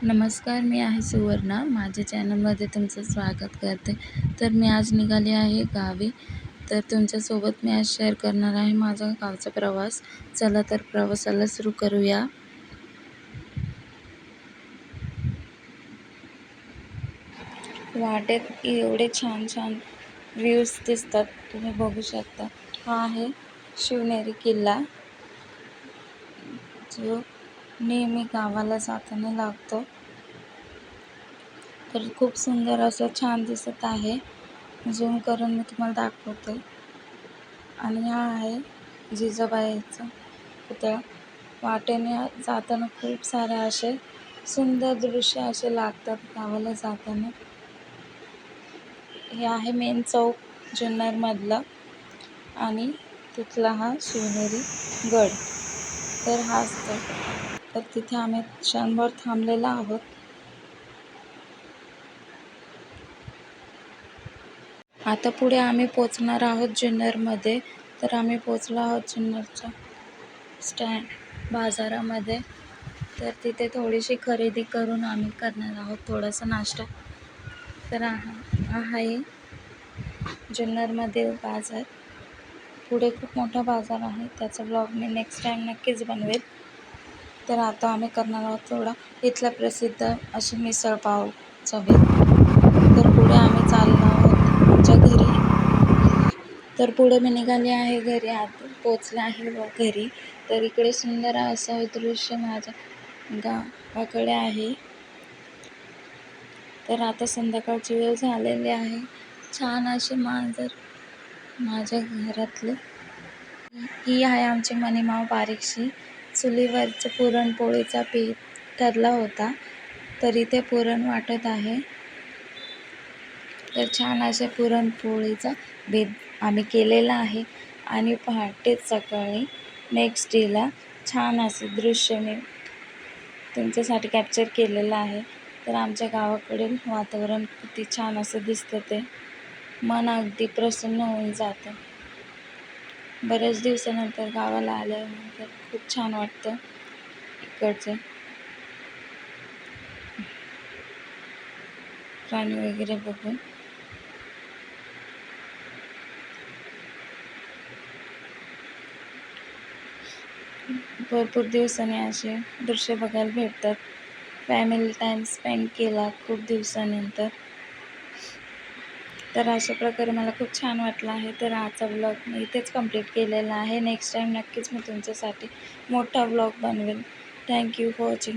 नमस्कार मी आहे सुवर्णा. माझ्या चॅनलमध्ये तुमचं स्वागत करते. तर मी आज निघाली आहे गावी. तर तुमच्यासोबत मी आज शेअर करणार आहे माझा गावचा प्रवास. चला तर प्रवासाला सुरू करूया. वाटेत एवढे छान छान व्ह्यूज दिसतात. तुम्ही बघू शकता. हा आहे शिवनेरी किल्ला. जो नेहमी गावाला जाताना लागतो. तर खूप सुंदर असं छान दिसत आहे. झूम करून मी तुम्हाला दाखवते. आणि हा आहे जिजाबाईचा पुतळा. वाटेने जाताना खूप सारे असे सुंदर दृश्य असे लागतात गावाला जाताना. हे आहे मेन चौक जुन्नरमधलं आणि तिथला हा शिवनेरी गड. तर हाच तर तर तिथे आम्ही क्षणभर थांबलेलो आहोत. आता पुढे आम्ही पोचणार आहोत जुन्नरमध्ये. तर आम्ही पोचलो आहोत जुन्नरच्या स्टँड बाजारामध्ये. तर तिथे थोडीशी खरेदी करून आम्ही करणार आहोत थोडासा नाश्ता. तर हा आहे जुन्नरमधील बाजार. पुढे खूप मोठा बाजार आहे. त्याचा ब्लॉग मी नेक्स्ट टाईम नक्कीच बनवेल. तर आता आम्ही करणार आहोत थोडा इथला प्रसिद्ध अशी मिसळपाव चवी. तर पुढे आम्ही चाललो आहोत आमच्या घरी. तर पुढे मी निघाली आहे घरी आता पोचले आहे घरी. तर इकडे सुंदर असं दृश्य माझ्या गावाकडे आहे. तर आता संध्याकाळची वेळ झालेली आहे. छान असे मांजर माझ्या घरातले. ही आहे आमची मनीमाव बारीकशी. चुलीवरचं पुरणपोळीचा पीठ ठरला होता तर इथे पुरण वाटत आहे. तर छान असे पुरणपोळीचा भेद आम्ही केलेला आहे. आणि पहाटेच सकाळी नेक्स्ट डेला छान असे दृश्य मी तुमच्यासाठी कॅप्चर केलेलं आहे. तर आमच्या गावाकडील वातावरण किती छान असं दिसतं ते. मन अगदी प्रसन्न होऊन जातं. बऱ्याच दिवसानंतर गावाला आल्यानंतर खूप छान वाटतं इकडचं. प्राणी वगैरे बघून. भरपूर दिवसांनी असे दृश्य बघायला भेटतात. फॅमिली टाईम स्पेंड केला खूप दिवसानंतर. तर अशा प्रकारे मला खूप छान वाटलं आहे. तर आजचा ब्लॉग मी इथेच कंप्लीट केलेला आहे. नेक्स्ट टाईम नक्कीच मी तुमच्यासाठी मोठा ब्लॉग बनवेल थँक्यू फॉर वॉचिंग